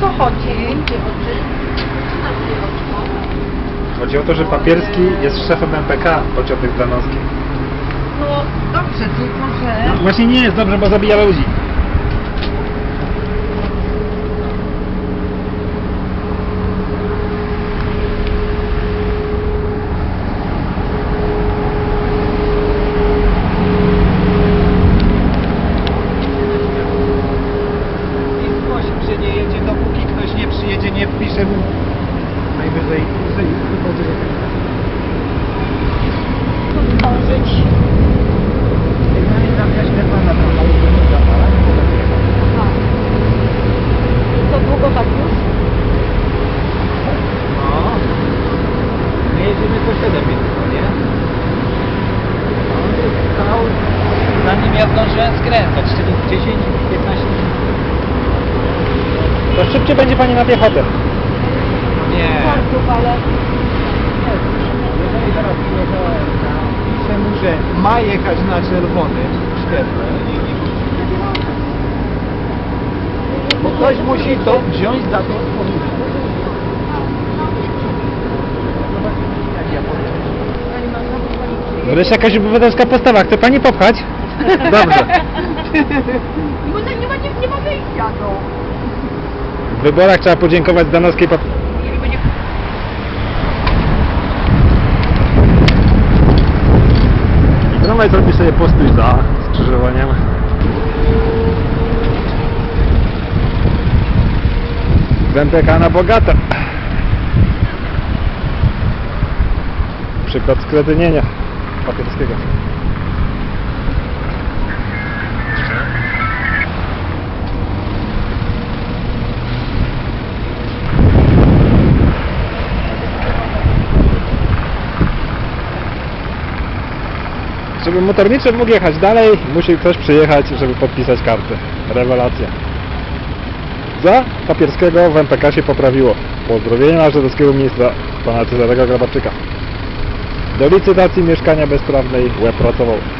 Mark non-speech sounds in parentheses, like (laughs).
co chodzi? Chodzi o to, że Papierski jest szefem MPK pociągnych Danowskich. No dobrze, tylko że... Właśnie nie jest dobrze, bo zabija ludzi. 7, najwyżej tylko 9. Otworzyć. Zamknąć ten pan na To długo tak już? No. My jedziemy po 7 minut, no nie? On. Zanim ja zdążyłem skręcać, czyli 10-15 minut. To szybciej będzie Pani na piechotę. Kartów, ale... Jeżeli teraz mu, że ma jechać na czerwonym świetle. Bo ktoś musi to wziąć za to odpowiedzialność. Jak ja powiem. Pani marszałek, pani przyjedzie. Wreszcie jakaś obywatelska postawa. Chce pani popchać? (laughs) Dobrze. Bo nie ma, nie, nie ma wyjścia, no. W wyborach trzeba podziękować Danowskiej pap... Nie będzie... Tramwaj zrobi sobie postój za skrzyżowaniem. MPK na bogate. Przykład skredynienia papierskiego. Żeby motorniczy mógł jechać dalej, musi ktoś przyjechać, żeby podpisać kartę. Rewelacja. Za papierskiego w MPK się poprawiło. Pozdrowienia żydowskiego ministra pana Cezarego Grabarczyka. Do licytacji mieszkania bezprawnej łeb pracował.